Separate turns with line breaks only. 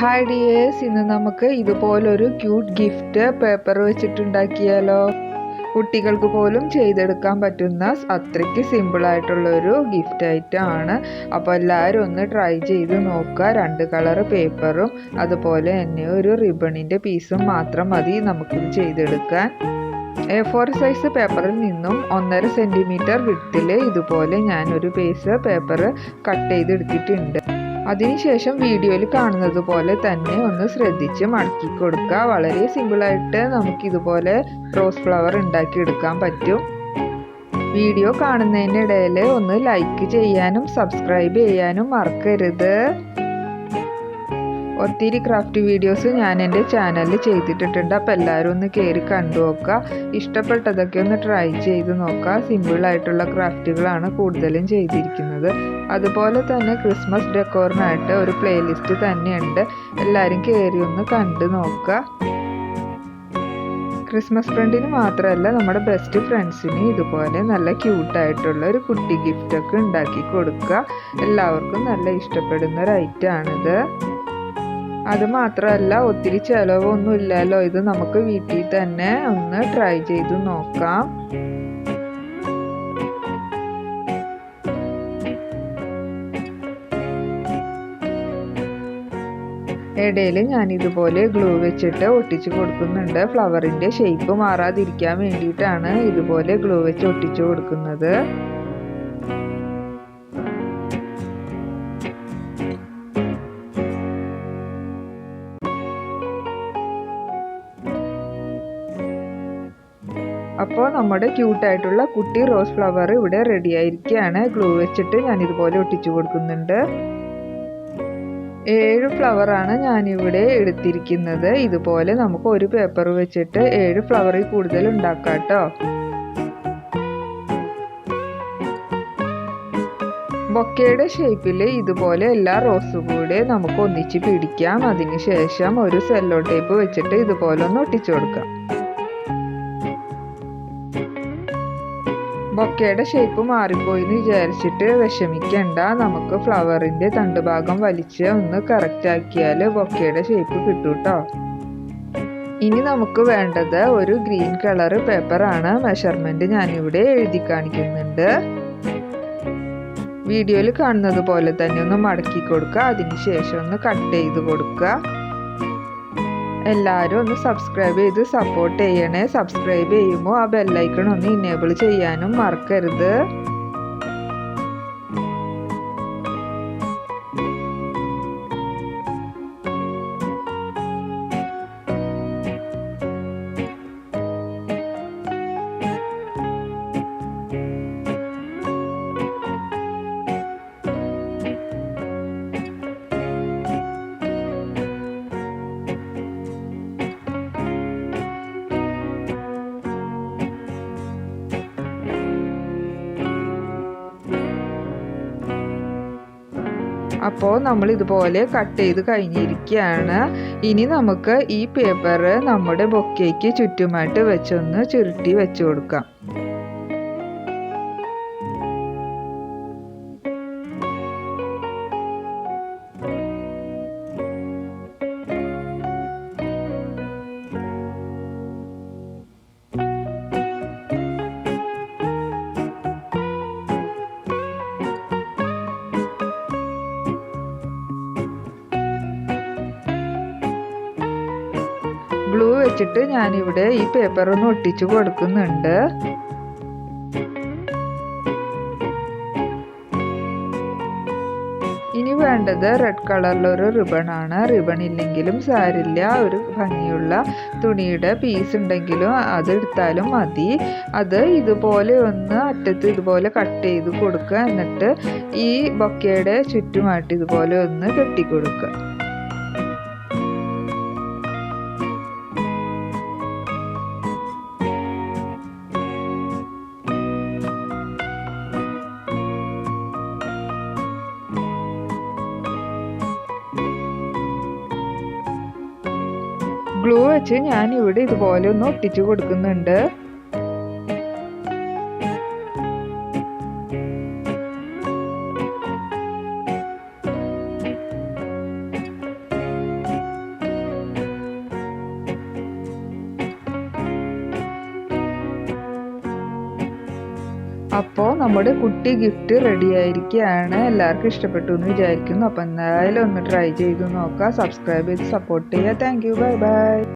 Hi dears ഇന്ന് നമുക്ക് ഇതുപോലൊരു ക്യൂട്ട് ഗിഫ്റ്റ് പേപ്പർ വെച്ചിട്ടുണ്ടാക്കിയാലോ? കുട്ടികൾക്ക് പോലും ചെയ്തെടുക്കാൻ പറ്റുന്ന അത്രയ്ക്ക് സിമ്പിളായിട്ടുള്ളൊരു ഗിഫ്റ്റ് ഐറ്റം ആണ്. അപ്പോൾ എല്ലാവരും ഒന്ന് ട്രൈ ചെയ്ത് നോക്കുക. രണ്ട് കളർ പേപ്പറും അതുപോലെ തന്നെ ഒരു റിബണിന്റെ പീസും മാത്രം മതി നമുക്കിത് ചെയ്തെടുക്കാൻ. എ ഫോർ സൈസ് പേപ്പറിൽ നിന്നും ഒന്നര സെന്റിമീറ്റർ വിട്ടിൽ ഇതുപോലെ ഞാനൊരു പീസ് പേപ്പർ കട്ട് ചെയ്തെടുത്തിട്ടുണ്ട്. അതിനുശേഷം വീഡിയോയിൽ കാണുന്നത് പോലെ തന്നെ ഒന്ന് ശ്രദ്ധിച്ച് മടക്കി കൊടുക്കുക. വളരെ സിമ്പിളായിട്ട് നമുക്കിതുപോലെ റോസ് ഫ്ലവർ ഉണ്ടാക്കിയെടുക്കാൻ പറ്റും. വീഡിയോ കാണുന്നതിനിടയിൽ ഒന്ന് ലൈക്ക് ചെയ്യാനും സബ്സ്ക്രൈബ് ചെയ്യാനും മറക്കരുത്. ഒത്തിരി ക്രാഫ്റ്റ് വീഡിയോസ് ഞാൻ എന്റെ ചാനലിൽ ചെയ്തിട്ടിട്ടുണ്ട്. അപ്പോൾ എല്ലാവരും ഒന്ന് കയറി കണ്ടു നോക്കുക. ഇഷ്ടപ്പെട്ടതൊക്കെ ഒന്ന് ട്രൈ ചെയ്ത് നോക്കുക. സിമ്പിളായിട്ടുള്ള ക്രാഫ്റ്റുകളാണ് കൂടുതലും ചെയ്തിരിക്കുന്നത്. അതുപോലെ തന്നെ ക്രിസ്മസ് ഡെക്കോറിനായിട്ട് ഒരു പ്ലേലിസ്റ്റ് തന്നെയുണ്ട്. എല്ലാവരും കയറി ഒന്ന് കണ്ടു നോക്കുക. ക്രിസ്മസ് ഫ്രണ്ടിന് മാത്രമല്ല നമ്മുടെ ബെസ്റ്റ് ഫ്രണ്ട്സിന് ഇതുപോലെ നല്ല ക്യൂട്ടായിട്ടുള്ള ഒരു കുട്ടി ഗിഫ്റ്റൊക്കെ ഉണ്ടാക്കി കൊടുക്കുക. എല്ലാവർക്കും നല്ല ഇഷ്ടപ്പെടുന്ന ഒരു ഐറ്റമാണിത് അത് മാത്രമല്ല ഒത്തിരി ചിലവൊന്നും ഇല്ലല്ലോ ഇത് നമുക്ക് വീട്ടിൽ തന്നെ ഒന്ന് ട്രൈ ചെയ്ത് നോക്കാം. ഇടയിൽ ഞാൻ ഇതുപോലെ ഗ്ലൂ വെച്ചിട്ട് ഒട്ടിച്ച് കൊടുക്കുന്നുണ്ട്. ഫ്ലവറിന്റെ ഷേപ്പ് മാറാതിരിക്കാൻ വേണ്ടിയിട്ടാണ് ഇതുപോലെ ഗ്ലൂ വെച്ച് ഒട്ടിച്ച് കൊടുക്കുന്നത്. അപ്പോൾ നമ്മുടെ ക്യൂട്ടായിട്ടുള്ള കുട്ടി റോസ് ഫ്ലവർ ഇവിടെ റെഡി ആയിരിക്കുകയാണ്. ഗ്ലൂ വെച്ചിട്ട് ഞാൻ ഇതുപോലെ ഒട്ടിച്ചു കൊടുക്കുന്നുണ്ട്. ഏഴ് ഫ്ലവറാണ് ഞാനിവിടെ എടുത്തിരിക്കുന്നത്. ഇതുപോലെ നമുക്ക് ഒരു പേപ്പർ വെച്ചിട്ട് ഏഴ് ഫ്ലവറിൽ കൂടുതൽ ഉണ്ടാക്കാം കേട്ടോ ബൊക്കയുടെ ഷേപ്പിൽ ഇതുപോലെ എല്ലാ റോസും കൂടെ നമുക്ക് ഒന്നിച്ച് പിടിക്കാം. അതിനുശേഷം ഒരു സെല്ലോ ടേപ്പ് വെച്ചിട്ട് ഇതുപോലെ ഒന്ന് ഒട്ടിച്ചു കൊടുക്കാം. ബൊക്കയുടെ ഷേപ്പ് മാറിപ്പോയി എന്ന് വിചാരിച്ചിട്ട് വിഷമിക്കണ്ട. നമുക്ക് ഫ്ലവറിന്റെ തണ്ടുഭാഗം വലിച്ച് ഒന്ന് കറക്റ്റ് ആക്കിയാൽ ബൊക്കയുടെ ഷേപ്പ് കിട്ടും കേട്ടോ ഇനി നമുക്ക് വേണ്ടത് ഒരു ഗ്രീൻ കളർ പേപ്പറാണ് മെഷർമെന്റ് ഞാനിവിടെ എഴുതി കാണിക്കുന്നുണ്ട്. വീഡിയോയിൽ കാണുന്നത് പോലെ തന്നെ ഒന്ന് മടക്കി കൊടുക്കുക. അതിനുശേഷം ഒന്ന് കട്ട് ചെയ്ത് കൊടുക്കുക. എല്ലാവരും ഒന്ന് സബ്സ്ക്രൈബ് ചെയ്ത് സപ്പോർട്ട് ചെയ്യണേ. സബ്സ്ക്രൈബ് ചെയ്യുമ്പോൾ ആ ബെല്ലൈക്കൺ ഒന്ന് ഇനേബിൾ ചെയ്യാനും മറക്കരുത്. അപ്പോൾ നമ്മൾ ഇതുപോലെ കട്ട് ചെയ്ത് കഴിഞ്ഞിരിക്കുകയാണ്. ഇനി നമുക്ക് ഈ പേപ്പർ നമ്മുടെ ബൊക്കയ്ക്ക് ചുറ്റുമായിട്ട് വെച്ചൊന്ന് ചുരുട്ടി വെച്ച് കൊടുക്കാം. ഗ്ലൂ വെച്ചിട്ട് ഞാനിവിടെ ഈ പേപ്പർ ഒന്ന് ഒട്ടിച്ചു കൊടുക്കുന്നുണ്ട്. ഇനി വേണ്ടത് റെഡ് കളറിലൊരു റിബൺ ആണ്. റിബൺ ഇല്ലെങ്കിലും സാരില്ല ഒരു ഭംഗിയുള്ള തുണിയുടെ പീസ് ഉണ്ടെങ്കിലും അത് എടുത്താലും മതി. അത് ഇതുപോലെ ഒന്ന് അറ്റത്ത് ഇതുപോലെ കട്ട് ചെയ്ത് കൊടുക്കുക. എന്നിട്ട് ഈ ബൊക്കയുടെ ചുറ്റുമായിട്ട് ഇതുപോലെ ഒന്ന് കെട്ടിക്കൊടുക്കുക. വെച്ച് ഇവിടെ ഇതുപോലെ ഒന്ന് ഒട്ടിച്ചു കൊടുക്കുന്നുണ്ട്. അപ്പോ നമ്മുടെ കുട്ടി ഗിഫ്റ്റ് റെഡി ആയിരിക്കുകയാണ് എല്ലാവർക്കും ഇഷ്ടപ്പെട്ടു എന്ന് വിചാരിക്കുന്നു. അപ്പോൾ എന്തായാലും ഒന്ന് ട്രൈ ചെയ്ത് നോക്കാം സബ്സ്ക്രൈബ് ചെയ്ത് സപ്പോർട്ട് ചെയ്യുക. Thank you bye bye